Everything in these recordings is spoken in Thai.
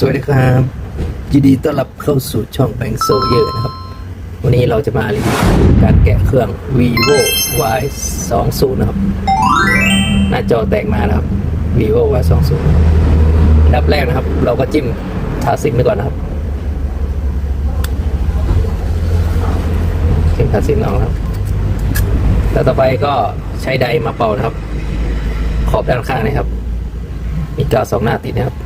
สวัสดีครับยินดีต้อนรับเข้าสู่ช่องแบงโซเยอร์นะครับ วันนี้เราจะมารีวิวการแกะเครื่อง vivo y 2 0นะครับ หน้าจอแตกมานะครับ vivo y 2 0อันดับแรกนะครับ เราก็จิ้มทาซิมไปก่อนนะครับจิ้มทาซิมออกนะครับแล้วต่อไปก็ใช้ไดร์มาเป่านะครับ ขอบด้านข้างนะครับ มีกาวสองหน้าติดนะครับ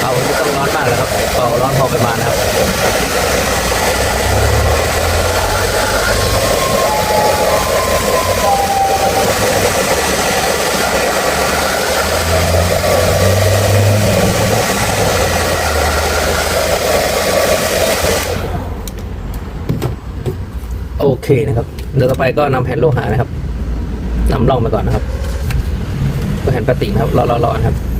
เป่าไม่ต้องร้อนมาก เราร้อนพอประมาณนะครับโอเคนะครับ เดี๋ยวต่อไปก็นำแผ่นโลหะนะครับนำร่องไปก่อนนะครับ ก็แผ่นพลาสติกนะครับรอๆๆครับ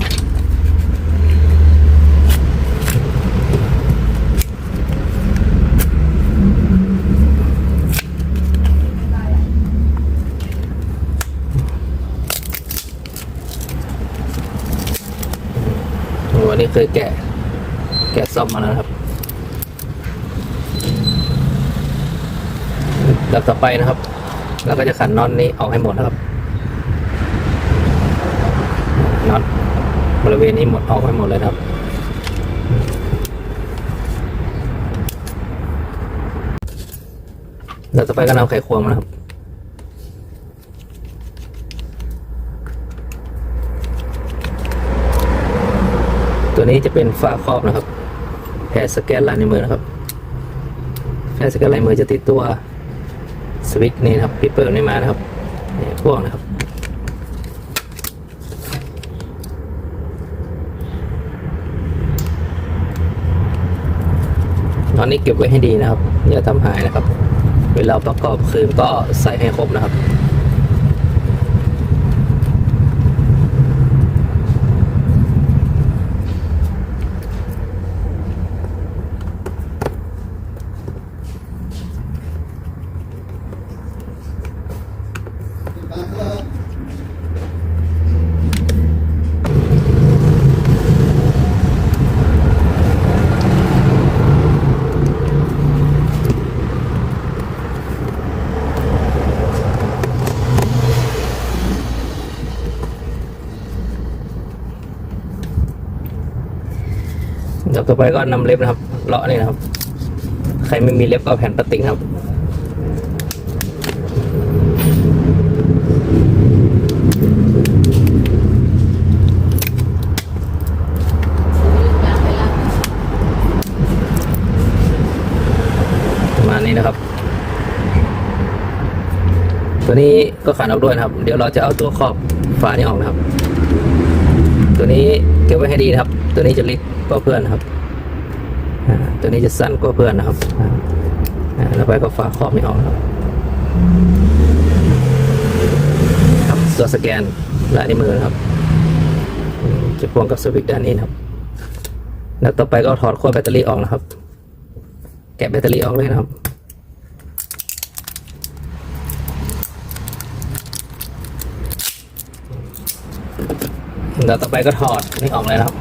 เคยแกะ แกะซ่อมมาแล้วครับแล้วต่อไปนะครับเราก็จะขันน็อตนี้ออกให้หมดนะครับน็อตบริเวณนี้หมดออกให้หมดเลยครับแล้วต่อไปก็นำไขควงมานะครับ ตัวนี้จะเป็นฝาครอบนะครับแผ่นสแกนลายนิ้วมือนะครับแผ่นสแกนลายมือจะติดตัวสวิตช์นี่นะครับปิดเปิดนี่มานะครับนี่พวกนะครับ ตอนนี้เก็บไว้ให้ดีนะครับอย่าทำหายนะครับ เวลาประกอบคืนก็ใส่ให้ครบนะครับ เดี๋ยวต่อไปก็นำเล็บนะครับ เลาะนี่นะครับ ใครไม่มีเล็บก็เอาแผ่นพลาสติกนะครับประมาณนี้นะครับ ตัวนี้ก็ขันออกด้วยนะครับ เดี๋ยวเราจะเอาตัวครอบฝานี้ออกนะครับ ตัวนี้เก็บไว้ให้ดีนะครับ ตัวนี้จะเล็กกว่าเพื่อนครับตัวนี้จะสั้นกว่าเพื่อนนะครับอ่าอ่าแล้วไปก็ฝาครอบนี้ออกครับครับตัวสแกนลายนิ้วมือนะครับ จะพ่วงกับสวิตช์ด้านนี้นะครับ แล้วต่อไปก็ถอดขั้วแบตเตอรี่ออกนะครับ แกะแบตเตอรี่ออกเลยนะครับ แล้วต่อไปก็ถอดนี่ออกเลยนะครับ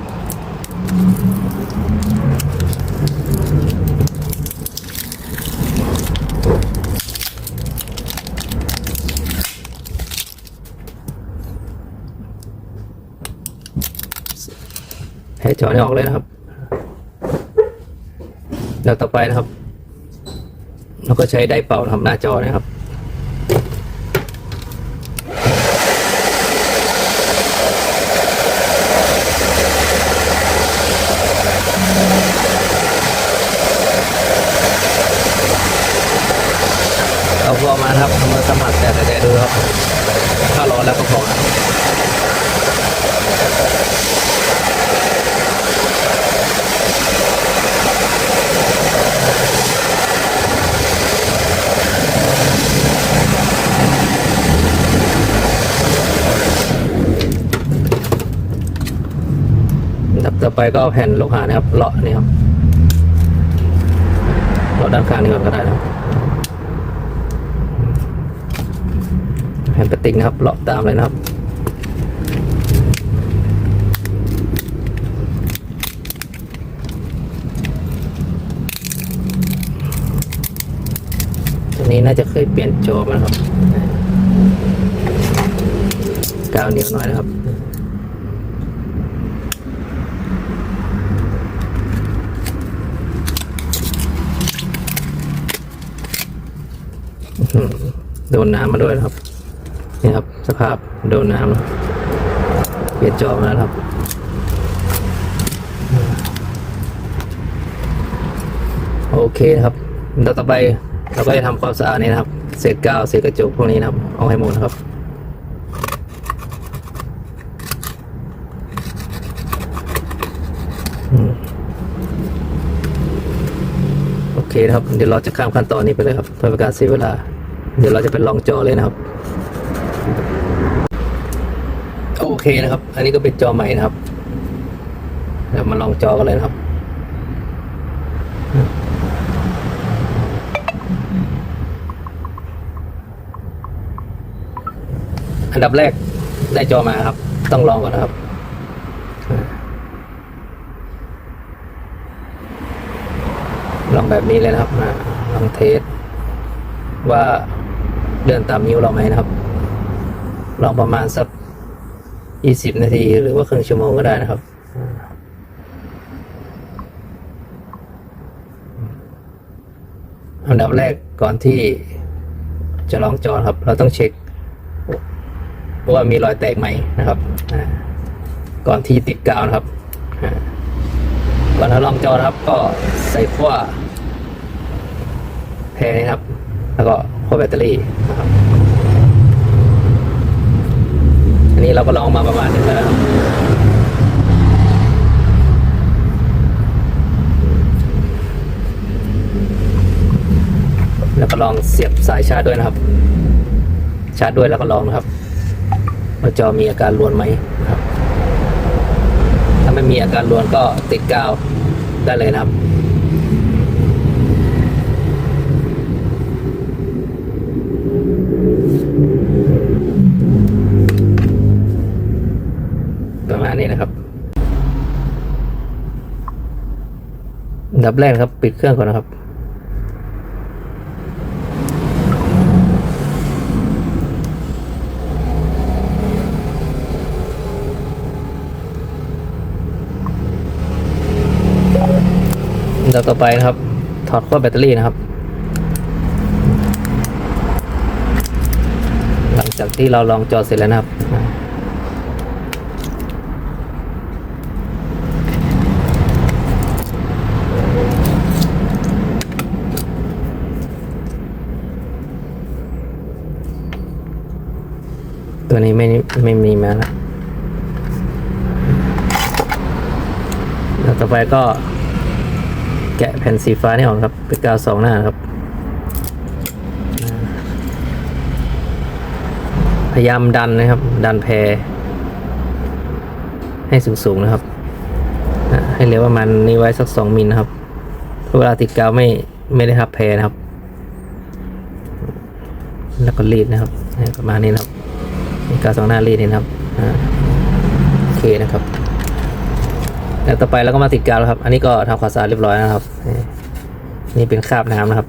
ให้จอนี่ออกเลยนะครับแล้วต่อไปนะครับ เราก็ใช้ไดร์เป่าทำหน้าจอนะครับ เอาพวก มาครับเอามาสัมผัสแต่แต่ดูครับถ้าร้อนแล้วก็พอนะครับอันดับต่อไปก็เอาแผ่นโลหะนะครับเลาะนี่ครับเลาะด้านข้างนี้ก่อนก็ได้นะ แผ่นพลาสติกนะครับเลอกตามเลยนะครับตัวนี้น่าจะเคยเปลี่ยนโจมนะครับกาวเหนียวหน่อยนะครับโดนน้ำมาด้วยครับ นี่ครับสภาพโดนน้ำเปลี่ยนจอมาแล้วครับโอเคครับเดี๋ยวต่อไปเราก็จะทำความสะอาดนี่นะครับ เศษกาวเศษกระจกพวกนี้นะครับ เอาให้หมดครับโอเคครับ เดี๋ยวเราจะข้ามขั้นตอนนี้ไปเลยครับเพื่อเป็นการเสียเวลา เดี๋ยวเราจะเป็นลองจอเลยนะครับ โอ เคนะครับ อันนี้ก็เป็นจอใหม่นะครับเดี๋ยวมาลองจอกันเลยนะครับอันดับแรกได้จอมาครับ ต้องลองก่อนนะครับ ลองแบบนี้เลยนะครับอ่าลองเทสว่าเดินตามนิ้วเราไหมนะครับ ลองประมาณสัก ยี่สิบนาทีหรือว่าครึ่งชั่วโมงก็ได้นะครับ อันดับแรกก่อนที่จะลองจอครับ เราต้องเช็คว่ามีรอยแตกไหมนะครับอ่าก่อนที่ติดกาวนะครับอ่าก่อนทดลองจอนะครับ ก็ใส่ขั้วแพรนะครับ แล้วก็ขั้วแบตเตอรี่นะครับ อั นี้เราก็ลองมาประมาณนึงแล้วนะครับแล้วก็ลองเสียบสายชาร์จด้วยนะครับ ชาร์จด้วยแล้วก็ลองนะครับว่าจอมีอาการรวนไหมครับ ถ้าไม่มีอาการรวนก็ติดกาวได้เลยนะครับ ประมาณนี้นะครับอัน ดับแรกครับ ปิดเครื่องก่อนนะครับอันดับต่อไปนะครับ ถอดขั้วแบตเตอรี่นะครับ หลังจากที่เราลองจอเสร็จแล้วนะครับ ตัวนี้ไม่ไม่มีมาแล้วแล้วต่อไปก็แกะแผ่นสีฟ้านี่ออกครับ เป็นกาวสองหน้าครับ พยายามดันนะครับ ดันแพร ให้สูงๆนะครับ ให้เหลือประมาณนี้ไว้สักสองมิลนะครับเพราะเวลาติดกาวไม่ไม่ได้ทับแพรนะครับ แล้วก็รีดนะครับ ประมาณนี้นะครับ กาสองหน้ารีดนี่นะครับโอเคนะครับแล้วต่อไปเราก็มาติดกาวแล้วครับ อันนี้ก็ทำความสะอาดเรียบร้อยนะครับ นี่เป็นคราบน้ำนะครับ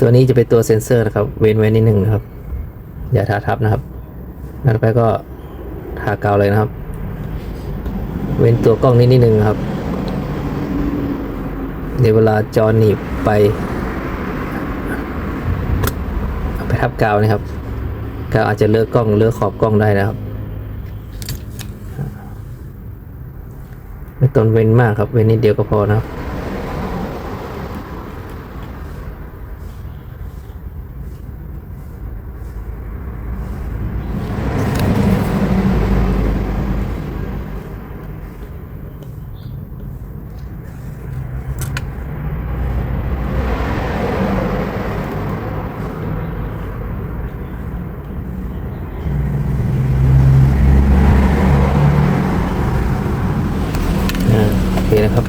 ตัวนี้จะเป็นตัวเซ็นเซอร์นะครับ เว้นไว้นิดหนึ่งนะครับ อย่าทาทับนะครับแล้วต่อไปก็ทากาวเลยนะครับ เว้นตัวกล้องนิดนิดหนึ่งนะครับ เดี๋ยวเวลาจอหนีบไปไปทับกาวนะครับกาวอาจจะเลือกกล้องเลือกขอบกล้องได้นะครับ ไม่ต้องเว้นมากครับ เว้นนิดเดียวก็พอนะครับ อ่าโอเคนะครับ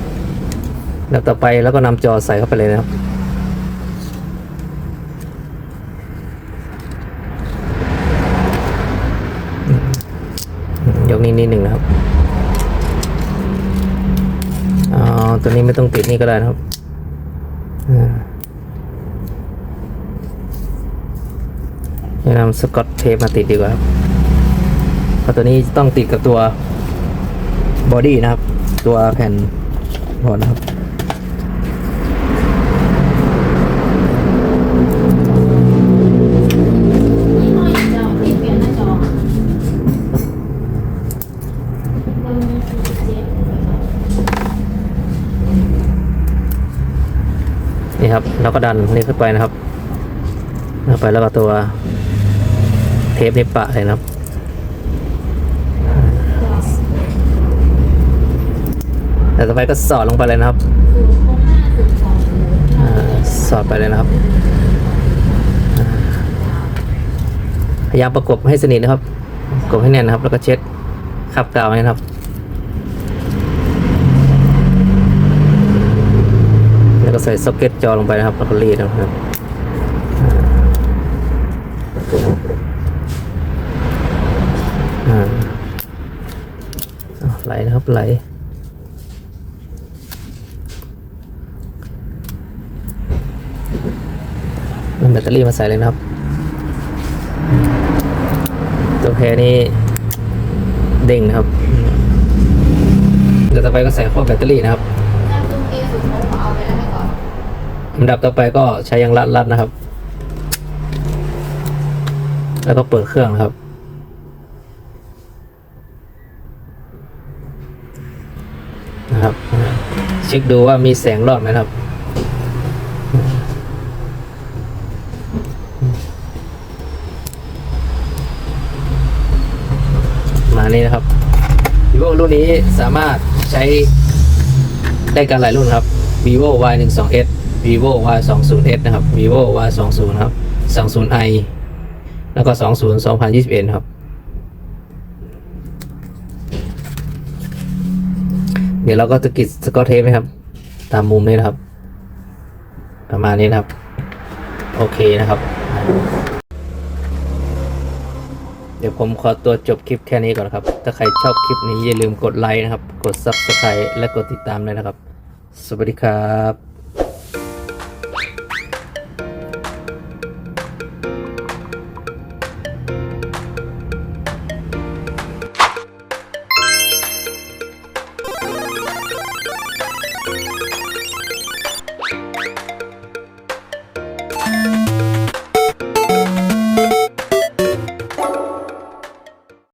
แล้วต่อไปแล้วก็นำจอใส่เข้าไปเลยนะครับยกนิดนิดหนึ่งนะครับอตัวนี้ไม่ต้องติดนี่ก็ได้นะครับอ่าแนะนำสกอตเทปมาติดดีกว่าครับเพราะตัวนี้ต้องติดกับตัวบอดี้นะครับ ตัวแผ่นหัวนะครับ มีสี่สิบเจ็ดนี่ครับเราก็ดันนี่ขึ้นไปนะครับเข้าไปแล้วก็ตัวเทปนี่ปะเลยนะครับแต่ต่อไปก็สอดลงไปเลยนะครับสอสอดไปเลยนะครับ พยายามประกบให้สนิทนะครับประกบให้แน่นนะครับ แล้วก็เช็ดขับกาวนะครับ แล้ว ก็ใส่ซ็อกเก็ตจอลงไปนะครับแล้วก็รีดนะครับไหลนะครับไหลนำแบตเตอรี่มาใส่เลยนะครับ ตัวแพรนี้เด้งนะครับเดี๋ยวต่อไปก็ใส่ขั้วแบตเตอรี่นะครับ อันดับต่อไปก็ใช้ยางรัดรัดนะครับ แล้วก็เปิดเครื่องนะครับ นะครับ เช็คดูว่ามีแสงรอดไหมครับมานี่นะครับ vivo รุ่นนี้สามารถใช้ได้กันหลายรุ่นครับ vivo y 1 2 s vivo y 2 0 s นะครับ vivo y 2 0ครับ2 0 i แล้วก็ 20 2021 ครับ เดี๋ยวเราก็จะกิดสกอตเทปนะครับ ตามมุมนี้นะครับ ประมาณนี้นะครับ โอเคนะครับ เดี๋ยวผมขอตัวจบคลิปแค่นี้ก่อนนะครับ ถ้าใครชอบคลิปนี้อย่าลืมกดไลค์นะครับ กด Subscribe และกดติดตามเลยนะครับ สวัสดีครับ